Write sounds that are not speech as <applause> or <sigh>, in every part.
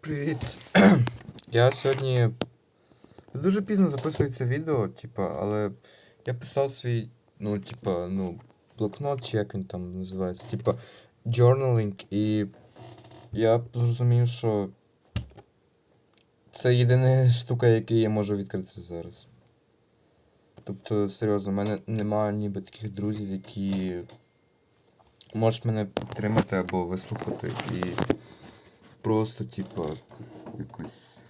Привіт. Я сьогодні дуже пізно записую це відео, типа, але я писав свій, ну, типа, ну, блокнот, чи як він там називається, типа, journaling, і я зрозумів, що це єдина штука, яку я можу відкрити зараз. Тобто, серйозно, в мене немає ніби таких друзів, які можуть мене підтримати або вислухати і просто, типа, якось.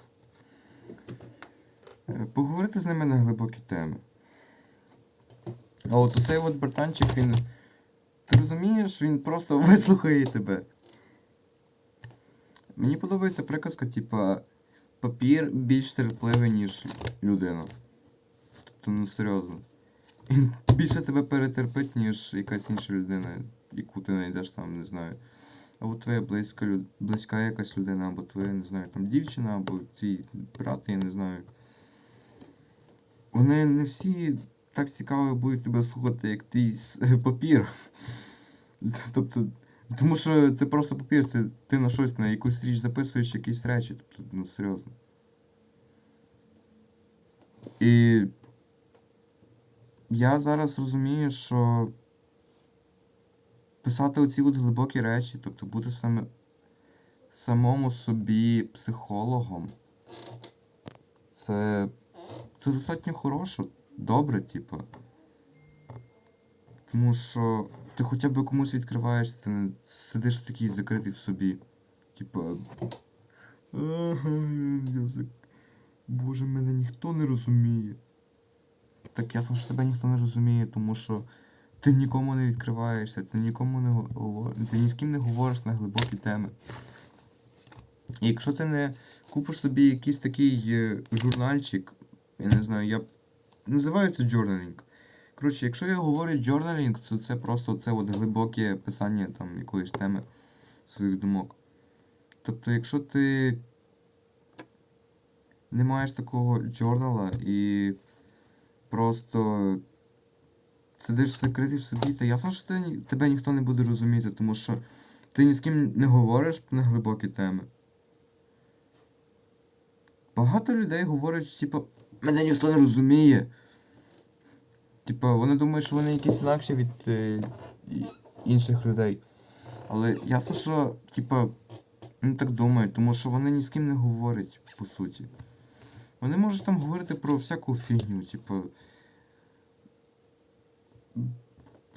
е, Поговорити з ними на глибокі теми. А от оцей от братанчик, він. Ти розумієш, він просто <laughs> вислухає тебе. Мені подобається приказка, типа, папір більш терпливий, ніж людина. Тобто, ну серйозно. Він більше тебе перетерпить, ніж якась інша людина, яку ти знайдеш там, не знаю. Або твоя близька, близька якась людина, або твоя, не знаю, там дівчина, або твій брат, я не знаю. Вони не всі так цікаво будуть тебе слухати, як твій <laughs> папір. Тобто, тому що це просто папір, це ти на щось, на якусь річ записуєш якісь речі. Тобто, ну серйозно. І я зараз розумію, що писати оці от глибокі речі, тобто бути саме самому собі психологом, це, це достатньо хороше, добре, типу. Тому що ти хоча б комусь відкриваєшся, ти не сидиш такий закритий в собі. Типа. «Ага, я зак- Боже, мене ніхто не розуміє. Так ясно, що тебе ніхто не розуміє, тому що ти нікому не відкриваєшся, ти нікому не говориш, ти ні з ким не говориш на глибокі теми. І якщо ти не купиш собі якийсь такий е, журнальчик, я не знаю, я називаю це journaling. Коротше, якщо я говорю journaling, то це просто це от глибоке писання там якоїсь теми своїх думок. Тобто, якщо ти не маєш такого джорнала і просто сидиш закритий в собі, то ясно, що ти, тебе ніхто не буде розуміти, тому що ти ні з ким не говориш на глибокі теми. Багато людей говорять, типу, мене ніхто не розуміє. Типа, вони думають, що вони якісь інакші від е, інших людей. Але ясно, що, типа, не так думають, тому що вони ні з ким не говорять, по суті. Вони можуть там говорити про всяку фігню, типу.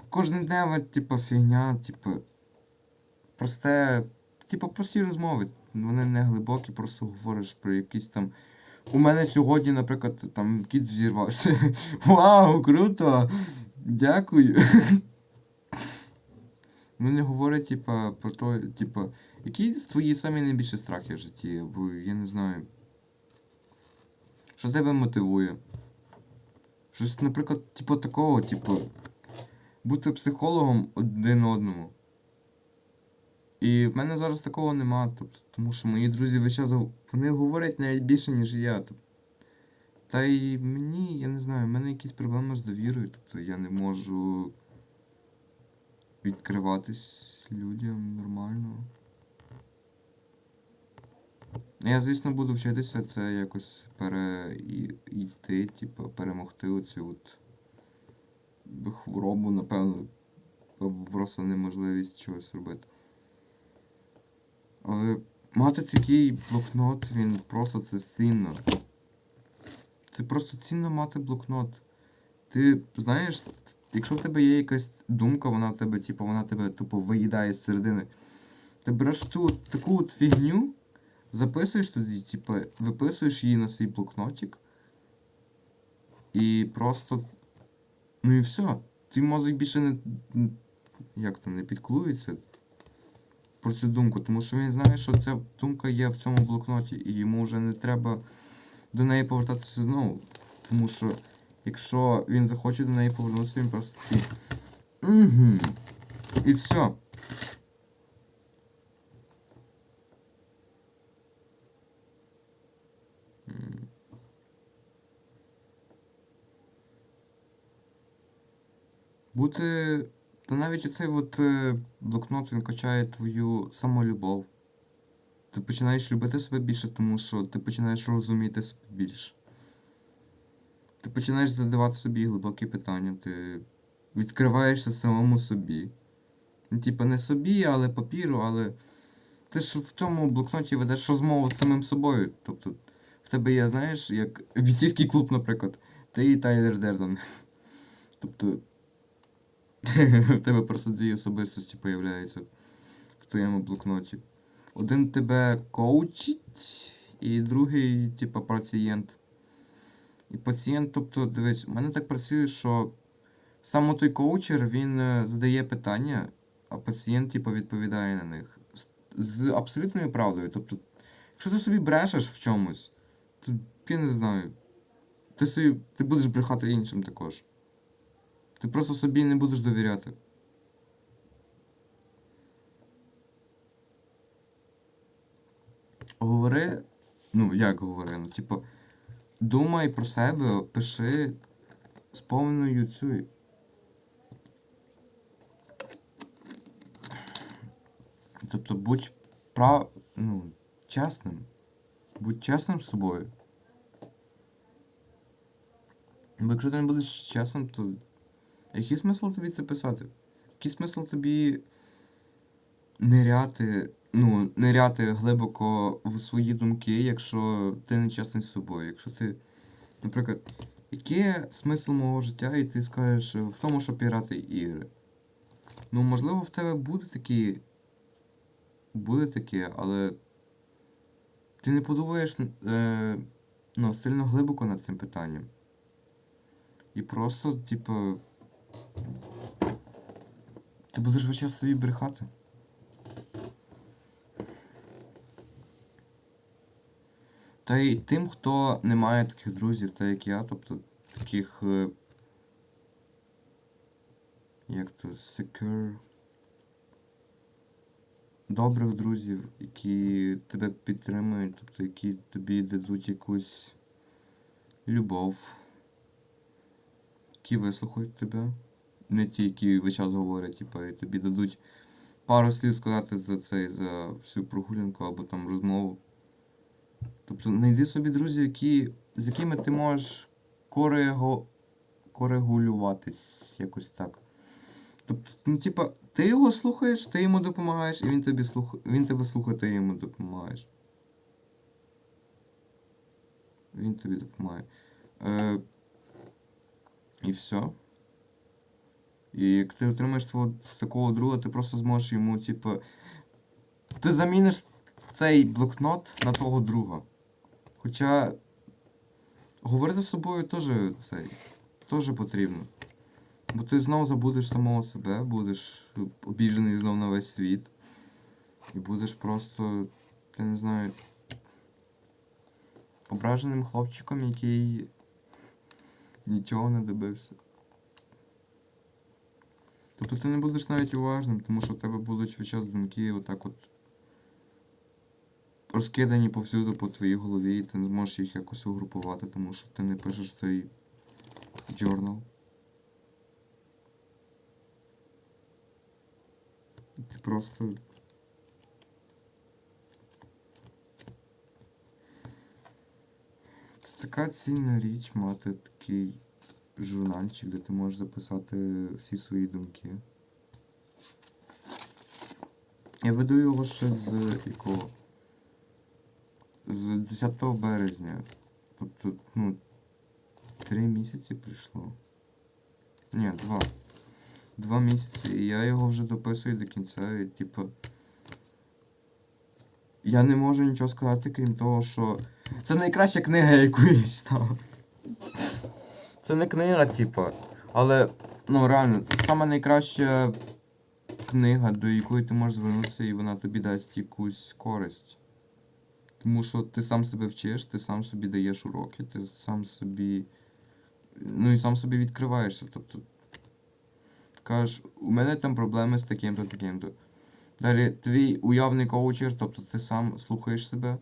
Кожнодневна, типу, фігня, типу. Просте. Типу, прості розмови. Вони не глибокі, просто говориш про якісь там. У мене сьогодні, наприклад, там кіт взірвався. <laughs> Вау, круто! Дякую. <laughs> Вони говорять, типа, про то, типа, які твої самі найбільші страхи в житті, бо я не знаю. Що тебе мотивує? Щось, наприклад, типу такого, типу, бути психологом один одному. І в мене зараз такого нема, тобто, тому що мої друзі весь час вони говорять навіть більше, ніж я. Тобто. Та й мені, я не знаю, в мене якісь проблеми з довірою, тобто я не можу відкриватись людям нормально. Я, звісно, буду вчитися це якось перейти, типу, перемогти оцю от хворобу, напевно, або просто неможливість чогось робити. Але мати такий блокнот, він просто це цінно. Це просто цінно мати блокнот. Ти знаєш, якщо в тебе є якась думка, вона тебе, типу, вона тебе тупо виїдає з середини. Ти береш ту таку от фігню, записуєш тоді, типу, виписуєш її на свій блокнотик. І просто. Ну і все. Твій мозок більше не. Як то не підклується про цю думку, тому що він знає, що ця думка є в цьому блокноті, і йому вже не треба до неї повертатися знову. Тому що якщо він захоче до неї повернутися, він просто такий. Угу. І все. Бути. Та навіть оцей от е, блокнот він качає твою самолюбов. Ти починаєш любити себе більше, тому що ти починаєш розуміти себе більше. Ти починаєш задавати собі глибокі питання, ти відкриваєшся самому собі. Ну, типа, не собі, але папіру, але ти ж в цьому блокноті ведеш розмову з самим собою. Тобто, в тебе є, знаєш, як бійцівський клуб, наприклад, ти і Тайлер Дерден. Тобто, <laughs> в тебе просто дві особистості появляються в твоєму блокноті. Один тебе коучить, і другий, типа, пацієнт. І пацієнт, тобто, дивись, у мене так працює, що саме той коучер він е, задає питання, а пацієнт, типу, відповідає на них з абсолютною правдою. Тобто, якщо ти собі брешеш в чомусь, то я не знаю. Ти собі ти будеш брехати іншим також. Ти просто собі не будеш довіряти. Говори, ну як говори, ну, типу, думай про себе, пиши з повною цю. Тобто будь прав... ну, чесним. Будь чесним з собою. Бо якщо ти не будеш чесним, то який смисл тобі це писати? Який смисл тобі ниряти, ну, ниряти глибоко в свої думки, якщо ти не чесний з собою? Якщо ти, наприклад, який смисл мого життя, і ти скажеш в тому, щоб грати ігри? Ну, можливо, в тебе буде такі. Буде таке, але ти не подумаєш е, ну, сильно глибоко над цим питанням. І просто, типу. Ти будеш весь час собі брехати. Та й тим, хто не має таких друзів, та як я, тобто таких. е, Як то secure. Добрих друзів, які тебе підтримують, тобто які тобі дадуть якусь любов, які вислухають тебе. Не ті, які весь час говорять, типу, і тобі дадуть пару слів сказати за цей, за всю прогулянку або там розмову. Тобто знайди собі друзів, які, з якими ти можеш корего, корегулюватись якось так. Тобто, ну, типа, ти його слухаєш, ти йому допомагаєш, і він тобі слух... він тебе слухає, ти йому допомагаєш. Він тобі допомагає. Е... І все. І як ти отримаєш свого з такого друга, ти просто зможеш йому, типу. Ти заміниш цей блокнот на того друга. Хоча говорити з собою теж цей. Теж потрібно. Бо ти знову забудеш самого себе, будеш обіжений знов на весь світ. І будеш просто, я не знаю, ображеним хлопчиком, який нічого не добився. Тобто ти не будеш навіть уважним, тому що в тебе будуть весь час думки отак от розкидані повсюду по твоїй голові, і ти не зможеш їх якось угрупувати, тому що ти не пишеш цей. І Ти просто. Це така цінна річ мати такий журнальчик, де ти можеш записати всі свої думки. Я веду його ще з якого? З 10 березня. Тобто, ну, три місяці прийшло. Ні, два. Два місяці, і я його вже дописую до кінця, і типу. Я не можу нічого сказати, крім того, що. Це найкраща книга, яку я читав. Це не книга, типу. Але, ну реально, саме найкраща книга, до якої ти можеш звернутися, і вона тобі дасть якусь користь. Тому що ти сам себе вчиш, ти сам собі даєш уроки, ти сам собі. Ну і сам собі відкриваєшся. Тобто. Кажеш, у мене там проблеми з таким-то, таким-то. Далі твій уявний коучер, тобто ти сам слухаєш себе.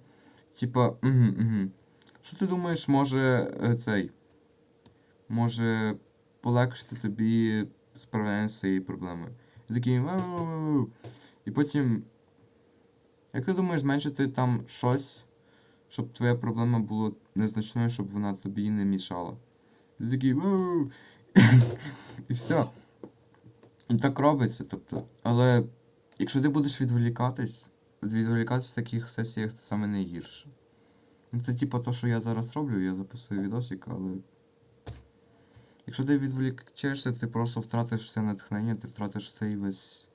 Типа, угу, угу. Що ти думаєш, може е, цей? Може полегшити тобі справляння з цією проблемою. І такий. «Вау-вау-вау». І потім. Як ти думаєш, зменшити там щось, щоб твоя проблема була незначною, щоб вона тобі не мішала? Ти такий «Вау!» і все. І так робиться, тобто. Але якщо ти будеш відволікатись, відволікатись в таких сесіях це саме найгірше. Ну, це типу то, що я зараз роблю, я записую відосик, але. Якщо ти відволікчешся, ти просто втратиш все натхнення, ти втратиш цей весь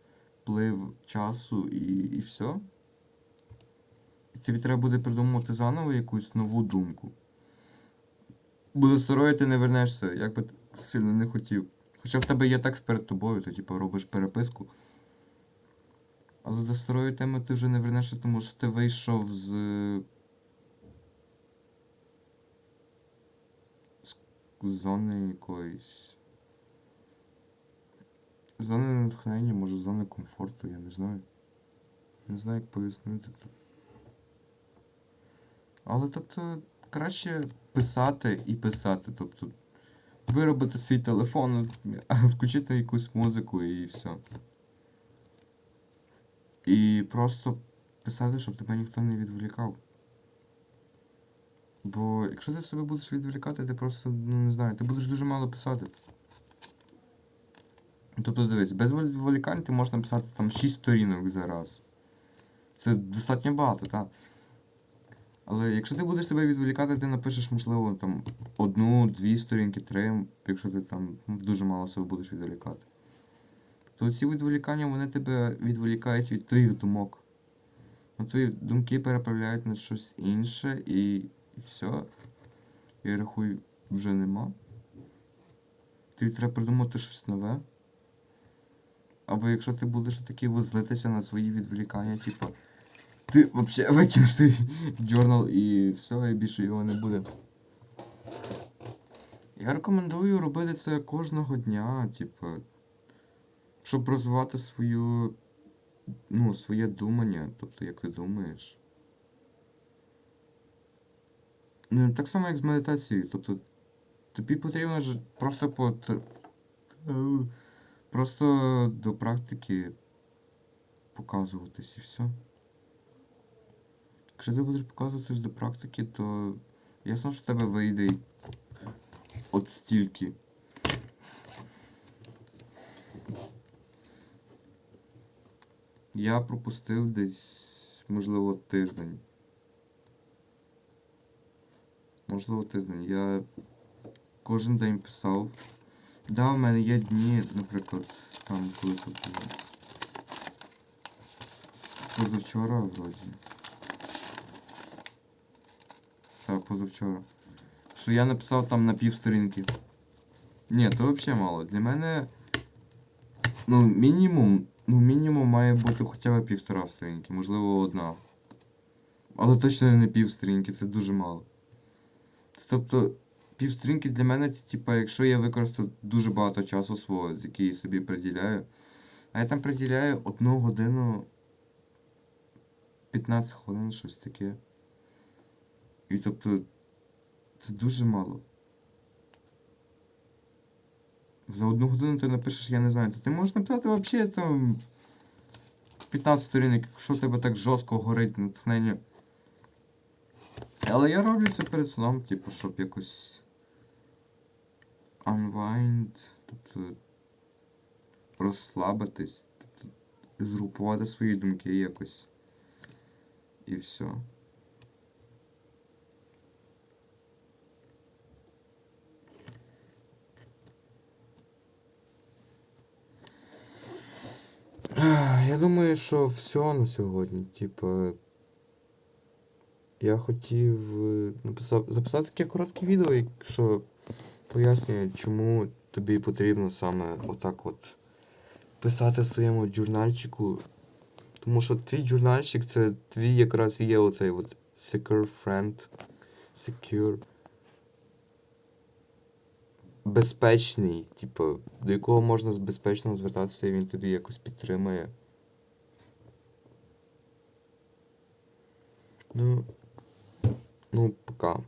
вплив часу і, і все. І тобі треба буде придумувати заново якусь нову думку. Бо до старої ти не вернешся, як би ти сильно не хотів. Хоча в тебе є текст перед тобою, ти типу робиш переписку. Але до старої теми ти вже не вернешся, тому що ти вийшов з. з зони якоїсь. Зони натхнення, може зони комфорту, я не знаю. Не знаю, як пояснити тут. Але тобто краще писати і писати. Тобто виробити свій телефон, <laughs> включити якусь музику і все. І просто писати, щоб тебе ніхто не відволікав. Бо якщо ти себе будеш відволікати, ти просто, ну не знаю, ти будеш дуже мало писати. Тобто дивись, без відволікань ти можеш написати там 6 сторінок за раз. Це достатньо багато, так. Але якщо ти будеш себе відволікати, ти напишеш, можливо, там одну, дві сторінки, три, якщо ти там ну, дуже мало себе будеш відволікати. То ці відволікання вони тебе відволікають від твоїх думок. Ну, твої думки переправляють на щось інше і, і все. Я рахую, вже нема. Тобі треба придумати щось нове. Або якщо ти будеш такий от злитися на свої відволікання, типу, ти взагалі викинеш той джорнал і все, і більше його не буде. Я рекомендую робити це кожного дня, типу, щоб розвивати свою, ну, своє думання, тобто як ти думаєш. Ну, так само, як з медитацією. Тобто, тобі потрібно ж просто по. е, Просто до практики показуватись і все. Якщо ти будеш показуватись до практики, то ясно, що в тебе вийде от стільки. Я пропустив десь, можливо, тиждень. Можливо, тиждень. Я кожен день писав. Да, в мене є дні, наприклад, там коли тут було. Позавчора вроді. Так, позавчора. Що я написав там на пів сторінки. Ні, то взагалі мало. Для мене. Ну, мінімум. Ну, мінімум має бути хоча б півтора сторінки, можливо, одна. Але точно не пів сторінки, це дуже мало. Тобто, півсторінки для мене, це, типа, якщо я використав дуже багато часу свого, з який я собі приділяю. А я там приділяю одну годину 15 хвилин, щось таке. І тобто це дуже мало. За одну годину ти напишеш, я не знаю, то ти можеш написати взагалі там 15 сторінок, якщо тебе так жорстко горить натхнення. Але я роблю це перед сном, типу, щоб якось unwind, тобто розслабитись, тобто згрупувати свої думки якось. І все. Я думаю, що все на сьогодні. Типа. Я хотів е, написав, записати таке коротке відео, якщо пояснює, чому тобі потрібно саме отак от писати в своєму журнальчику. Тому що твій журнальчик це твій якраз є оцей от secure friend, secure. Безпечний, типу, до якого можна безпечно звертатися і він тобі якось підтримує. Ну, ну, пока.